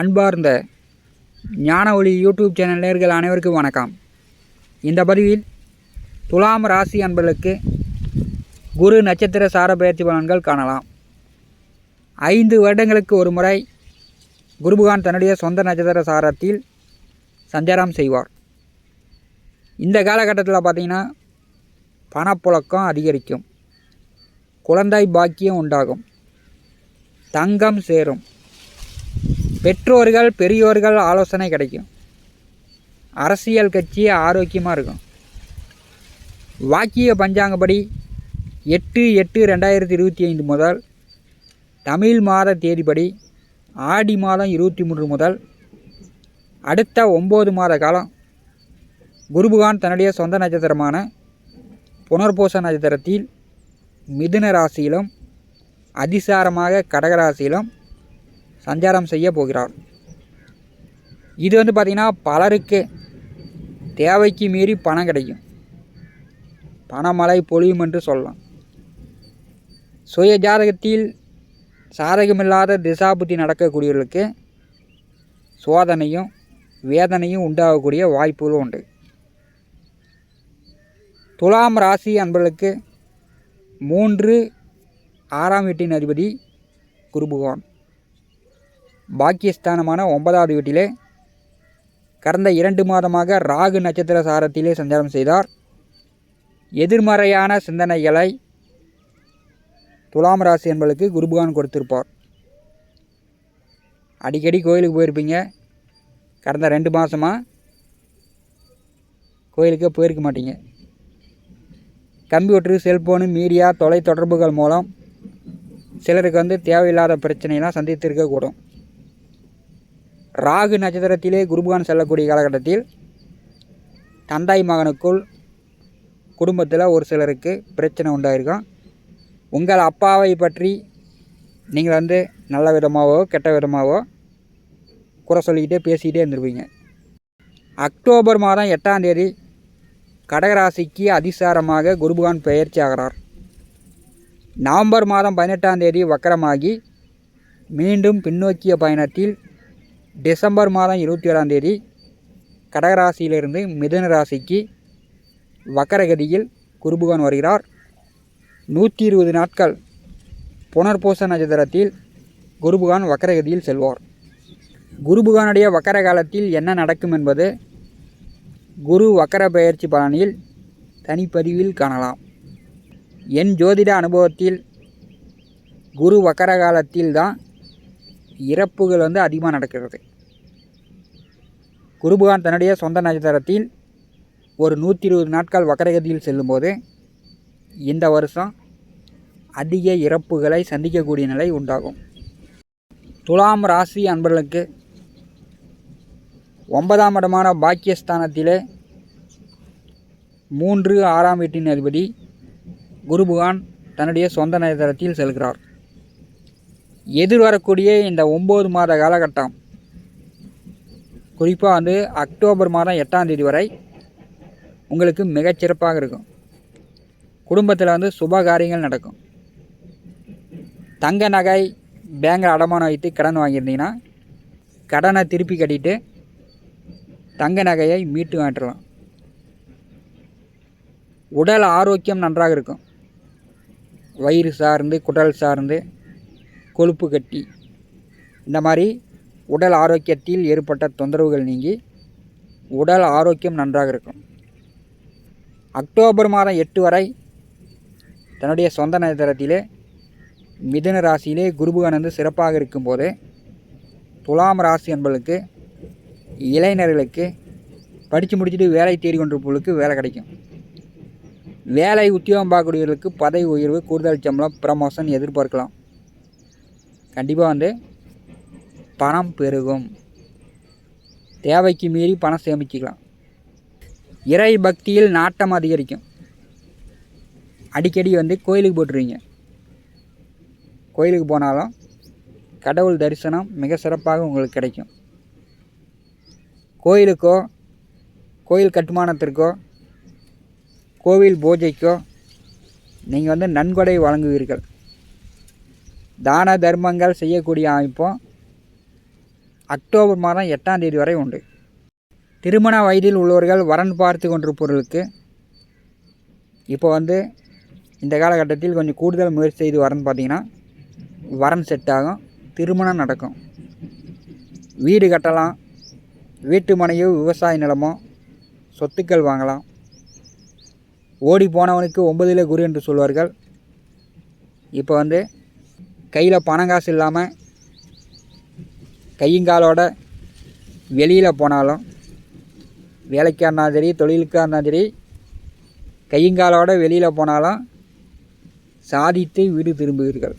அன்பார்ந்த ஞான ஒளி யூடியூப் சேனல் நேர்கள் அனைவருக்கும் வணக்கம். இந்த பதிவில் துலாம் ராசி அன்பர்களுக்கு குரு நட்சத்திர சார பயிற்சி பலன்கள் காணலாம். ஐந்து வருடங்களுக்கு ஒரு முறை குருபகான் தன்னுடைய சொந்த நட்சத்திர சாரத்தில் சஞ்சாரம் செய்வார். இந்த காலகட்டத்தில் பார்த்திங்கன்னா பணப்புழக்கம் அதிகரிக்கும். குழந்தை பாக்கியம் உண்டாகும். தங்கம் சேரும். பெற்றோர்கள் பெரியோர்கள் ஆலோசனை கிடைக்கும். அரசியல் கட்சி ஆரோக்கியமாக இருக்கும். வாக்கிய பஞ்சாங்கப்படி எட்டு எட்டு ரெண்டாயிரத்தி இருபத்தி ஐந்து முதல் தமிழ் மாத தேதிப்படி ஆடி மாதம் இருபத்தி மூன்று முதல் அடுத்த ஒம்பது மாத காலம் குருபகான் தன்னுடைய சொந்த நட்சத்திரமான புனர்பூச நட்சத்திரத்தில் மிதுன ராசியிலும் அதிசாரமாக கடகராசியிலும் சஞ்சாரம் செய்ய போகிறார். இது வந்து பார்த்திங்கன்னா பலருக்கு தேவைக்கு மீறி பணம் கிடைக்கும். பணமழை பொழியும் என்று சொல்லலாம். சுய ஜாதகத்தில் சாதகமில்லாத திசாபுத்தி நடக்கக்கூடியவர்களுக்கு சோதனையும் வேதனையும் உண்டாகக்கூடிய வாய்ப்புகளும் உண்டு. துலாம் ராசி அன்பர்களுக்கு மூன்று ஆறாம் வீட்டின் அதிபதி குரு பகவான். பாக்கியஸ்தானமான ஒன்பதாவது வீட்டிலே கடந்த இரண்டு மாதமாக ராகு நட்சத்திர சாரத்திலே சஞ்சாரம் செய்தார். எதிர்மறையான சிந்தனைகளை துலாம் ராசி என்பதற்கு குருபகான் கொடுத்திருப்பார். அடிக்கடி கோயிலுக்கு போயிருப்பீங்க. கடந்த ரெண்டு மாதமாக கோயிலுக்கே போயிருக்க மாட்டீங்க. கம்ப்யூட்டரு செல்ஃபோனு மீடியா தொலைத்தொடர்புகள் மூலம் சிலருக்கு வந்து தேவையில்லாத பிரச்சனையெல்லாம் சந்தித்திருக்கக்கூடும். ராகு நட்சத்திரத்திலே குருபகான் செல்லக்கூடிய காலகட்டத்தில் தந்தாய் மகனுக்குள் குடும்பத்தில் ஒரு சிலருக்கு பிரச்சனை உண்டாயிருக்கும். உங்கள் அப்பாவை பற்றி நீங்கள் வந்து நல்ல விதமாகவோ கெட்ட விதமாகவோ குறை சொல்லிக்கிட்டே பேசிக்கிட்டே இருந்திருப்பீங்க. அக்டோபர் மாதம் எட்டாம் தேதி கடகராசிக்கு அதிசாரமாக குருபகான் பெயர்ச்சி ஆகிறார். நவம்பர் மாதம் பதினெட்டாம் தேதி வக்கரமாகி மீண்டும் பின்னோக்கிய பயணத்தில் டிசம்பர் மாதம் இருபத்தி ஏழாம் தேதி கடகராசியிலிருந்து மிதுன ராசிக்கு வக்கரகதியில் குருபுகான் வருகிறார். நூற்றி இருபது நாட்கள் புனர்பூச நட்சத்திரத்தில் குருபகான் வக்கரகதியில் செல்வார். குருபகானுடைய வக்கர காலத்தில் என்ன நடக்கும் என்பது குரு வக்கர பயிற்சி பலனில் தனிப்பதிவில் காணலாம். என் ஜோதிட அனுபவத்தில் குரு வக்கர காலத்தில் தான் இறப்புகள் வந்து அதிகமாக நடக்கிறது. குருபகான் தன்னுடைய சொந்த நட்சத்திரத்தில் ஒரு நூற்றி இருபது நாட்கள் வக்கரகதியில் செல்லும்போது இந்த வருஷம் அதிக இறப்புகளை சந்திக்கக்கூடிய நிலை உண்டாகும். துலாம் ராசி அன்பர்களுக்கு ஒன்பதாம் இடமான பாக்கியஸ்தானத்திலே மூன்று ஆறாம் வீட்டின் அதிபதி குருபகான் தன்னுடைய சொந்த நட்சத்திரத்தில் செல்கிறார். எதிர்வரக்கூடிய இந்த ஒம்பது மாத காலகட்டம். குறிப்பாக வந்து அக்டோபர் மாதம் எட்டாம் தேதி வரை உங்களுக்கு மிகச்சிறப்பாக இருக்கும். குடும்பத்தில் வந்து சுப காரியங்கள் நடக்கும். தங்க நகை பேங்கில் அடமானம் வைத்து கடன் வாங்கியிருந்தீங்கன்னா கடனை திருப்பி கட்டிட்டு தங்க நகையை மீட்டு வாங்கிடலாம். உடல் ஆரோக்கியம் நன்றாக இருக்கும். வயிறு சார்ந்து குடல் சார்ந்து கொழுப்பு கட்டி. இந்த மாதிரி உடல் ஆரோக்கியத்தில் ஏற்பட்ட தொந்தரவுகள் நீங்கி உடல் ஆரோக்கியம் நன்றாக இருக்கும். அக்டோபர் மாதம் எட்டு வரை தன்னுடைய சொந்த நட்சத்திரத்திலே மிதுன ராசியிலே குருபுகனந்து சிறப்பாக இருக்கும்போது துலாம் ராசி என்பவர்களுக்கு இளைஞர்களுக்கு படித்து முடிச்சுட்டு வேலை தேடி கொண்டிருப்பவர்களுக்கு வேலை கிடைக்கும். வேலை உத்தியோகம் பார்க்கக்கூடியவர்களுக்கு பதவி உயர்வு கூடுதல் சம்பளம் ப்ரமோஷன் எதிர்பார்க்கலாம். கண்டிப்பாக வந்து பணம் பெருகும். தேவைக்கு மீறி பணம் சேமிச்சிக்கலாம். இறை பக்தியில் நாட்டம் அதிகரிக்கும். அடிக்கடி வந்து கோயிலுக்கு போட்டுருவீங்க. கோயிலுக்கு போனாலும் கடவுள் தரிசனம் மிக சிறப்பாக உங்களுக்கு கிடைக்கும். கோயிலுக்கோ கோயில் கட்டுமானத்திற்கோ கோவில் பூஜைக்கோ நீங்கள் வந்து நன்கொடை வழங்குவீர்கள். தான தர்மங்கள் செய்யக்கூடிய அமைப்பும் அக்டோபர் மாதம் எட்டாம் தேதி வரை உண்டு. திருமண வயதில் உள்ளவர்கள் வரன் பார்த்து கொண்டிருப்பவர்களுக்கு இப்போ வந்து இந்த காலகட்டத்தில் கொஞ்சம் கூடுதல் முயற்சி செய்து வரன்னு பார்த்தீங்கன்னா வரன் செட் ஆகும் திருமணம் நடக்கும். வீடு கட்டலாம் வீட்டு மனையோ விவசாய நிலமோ சொத்துக்கள் வாங்கலாம். ஓடி போனவனுக்கு ஒன்பதில் குரு என்று சொல்வார்கள். இப்போ வந்து கையில் பணம் காசு இல்லாமல் கையுங்காலோட வெளியில் போனாலும் வேலைக்காக இருந்தாலும் சரி தொழிலுக்காக இருந்தாலும் சரி கையுங்காலோட வெளியில் போனாலும் சாதித்து வீடு திரும்புவீர்கள்.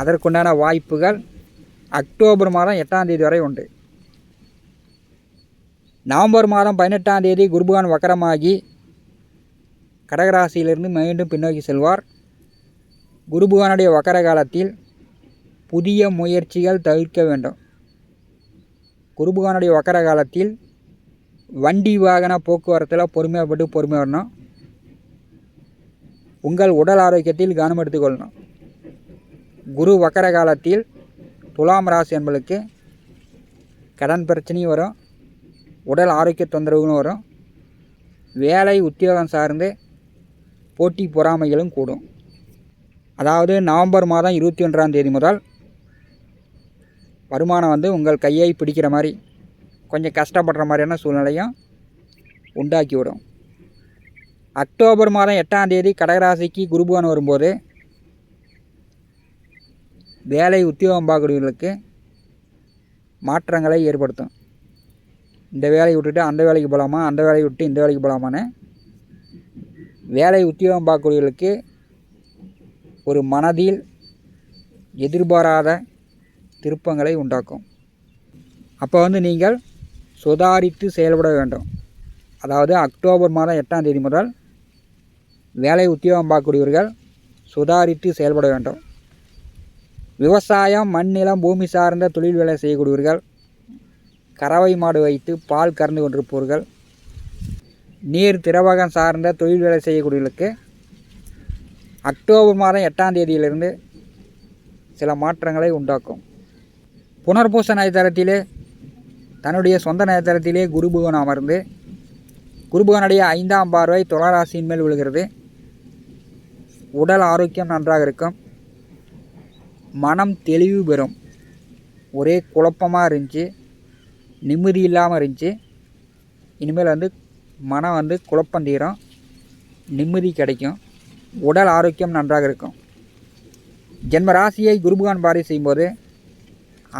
அதற்குண்டான வாய்ப்புகள் அக்டோபர் மாதம் எட்டாம் தேதி வரை உண்டு. நவம்பர் மாதம் பதினெட்டாம் தேதி குருபகான் வக்கரமாகி கடகராசியிலிருந்து மீண்டும் பின்னோக்கி செல்வார். குருபுகானுடைய வக்கர காலத்தில் புதிய முயற்சிகள் தவிர்க்க வேண்டும். குருபுகானுடைய வக்கர காலத்தில் வண்டி வாகன போக்குவரத்தில் பொறுமையாகப்பட்டு பொறுமையாக வரணும். உங்கள் உடல் ஆரோக்கியத்தில் கவனம் எடுத்துக்கொள்ளணும் குரு வக்கர காலத்தில் துலாம் ராசி என்பளுக்கு கடன் பிரச்சனையும் வரும். உடல் ஆரோக்கிய தொந்தரவுகளும் வரும். வேலை உத்தியோகம் சார்ந்து போட்டி பொறாமைகளும் கூடும். அதாவது நவம்பர் மாதம் இருபத்தி ஒன்றாம் தேதி முதல் வருமானம் வந்து உங்கள் கையை பிடிக்கிற மாதிரி கொஞ்சம் கஷ்டப்படுற மாதிரியான சூழ்நிலையும் உண்டாக்கிவிடும். அக்டோபர் மாதம் எட்டாம் தேதி கடகராசிக்கு குருபவன் வரும்போது வேலை உத்தியோகம் பார்க்கக்கூடியவர்களுக்கு மாற்றங்களை ஏற்படுத்தும். இந்த வேலையை விட்டுட்டு அந்த வேலைக்கு போகலாமா அந்த வேலையை விட்டு இந்த வேலைக்கு போகலாமான்னு வேலை உத்தியோகம் பார்க்கக்கூடியவர்களுக்கு ஒரு மனதில் எதிர்பாராத திருப்பங்களை உண்டாக்கும். அப்போ வந்து நீங்கள் சுதாரித்து செயல்பட வேண்டும். அதாவது அக்டோபர் மாதம் எட்டாம் தேதி முதல் வேலை உத்தியோகம் பார்க்கக்கூடியவர்கள் சுதாரித்து செயல்பட வேண்டும். விவசாயம் மண் நிலம் பூமி சார்ந்த தொழில் வேலை செய்யக்கூடியவர்கள் கறவை மாடு வைத்து பால் கறந்து கொண்டிருப்பவர்கள் நீர் திரவகம் சார்ந்த தொழில் வேலை செய்யக்கூடியவர்களுக்கு அக்டோபர் மாதம் எட்டாம் தேதியிலிருந்து சில மாற்றங்களை உண்டாக்கும். புனர்பூச நயத்தரத்திலே தன்னுடைய சொந்த நயத்தரத்திலே குருபுகன் அமர்ந்து குருபுகனுடைய ஐந்தாம் பார்வை துளராசியின் மேல் விழுகிறது. உடல் ஆரோக்கியம் நன்றாக இருக்கும். மனம் தெளிவு பெறும். ஒரே குழப்பமாக இருந்துச்சு. நிம்மதி இல்லாமல் இருந்துச்சு. இனிமேல் வந்து மனம் வந்து குழப்பம் தீரும். நிம்மதி கிடைக்கும். உடல் ஆரோக்கியம் நன்றாக இருக்கும். ஜென்ம ராசியை குருபகான் பாரி செய்யும்போது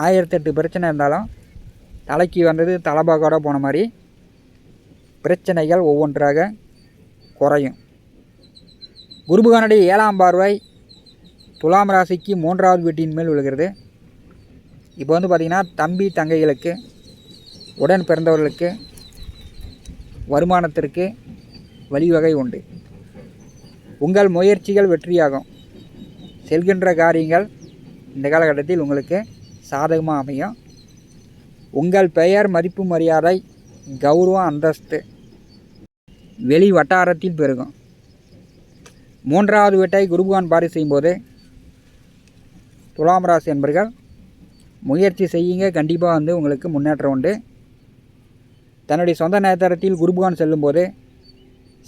ஆயிரத்தெட்டு பிரச்சனை இருந்தாலும் தலைக்கு வந்தது தலைபாகோட போன மாதிரி பிரச்சனைகள் ஒவ்வொன்றாக குறையும். குருபகானுடைய ஏழாம் பார்வை துலாம் ராசிக்கு மூன்றாவது வீட்டின் மேல் விழுகிறது. இப்போ வந்து பார்த்திங்கன்னா தம்பி தங்கைகளுக்கு உடன் பிறந்தவர்களுக்கு வருமானத்திற்கு வழிவகை உண்டு. உங்கள் முயற்சிகள் வெற்றியாகும். செல்கின்ற காரியங்கள் இந்த காலகட்டத்தில் உங்களுக்கு சாதகமாக அமையும். உங்கள் பெயர் மதிப்பு மரியாதை கௌரவம் அந்தஸ்து வெளி வட்டாரத்தில் பெருகும். மூன்றாவது வீட்டை குருபகான் பாரி செய்யும்போது துலாம் ராசி என்பர்கள் முயற்சி செய்யுங்க. கண்டிப்பாக வந்து உங்களுக்கு முன்னேற்றம் உண்டு. தன்னுடைய சொந்த நேரத்தில் குருபகான் செல்லும்போது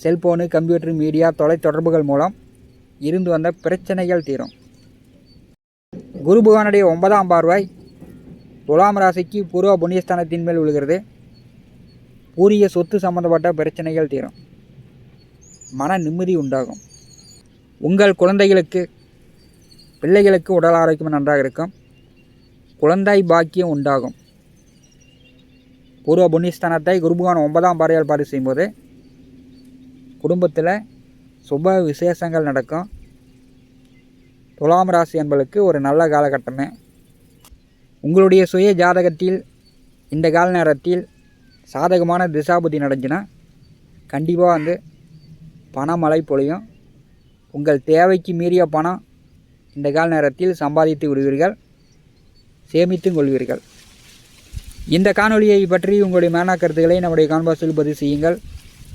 செல்ஃபோனு கம்ப்யூட்டர் மீடியா தொலைத்தொடர்புகள் மூலம் இருந்து வந்த பிரச்சனைகள் தீரும். குரு பகவானுடைய ஒன்பதாம் பார்வை துலாம் ராசிக்கு பூர்வ புண்ணியஸ்தானத்தின் மேல் விழுகிறது. பூரிய சொத்து சம்பந்தப்பட்ட பிரச்சனைகள் தீரும். மன நிம்மதி உண்டாகும். உங்கள் குழந்தைகளுக்கு பிள்ளைகளுக்கு உடல் ஆரோக்கியம் நன்றாக இருக்கும். குழந்தை பாக்கியம் உண்டாகும். பூர்வ புண்ணியஸ்தானத்தை குருபகான் ஒன்பதாம் பார்வையால் பாரி செய்யும்போது குடும்பத்தில் சுப விசேஷங்கள் நடக்கும். துலாம் ராசி என்பளுக்கு ஒரு நல்ல காலகட்டமே. உங்களுடைய சுய ஜாதகத்தில் இந்த கால நேரத்தில் சாதகமான திசாபுதி நடந்துச்சுன்னா கண்டிப்பாக வந்து பணமழை பொழியும். உங்கள் தேவைக்கு மீறிய பணம் இந்த கால நேரத்தில் சம்பாதித்து விடுவீர்கள். சேமித்தும் கொள்வீர்கள். இந்த காணொலியை பற்றி உங்களுடைய மேனா கருத்துக்களை நம்முடைய கான்பாஸில் பதிவு செய்யுங்கள்.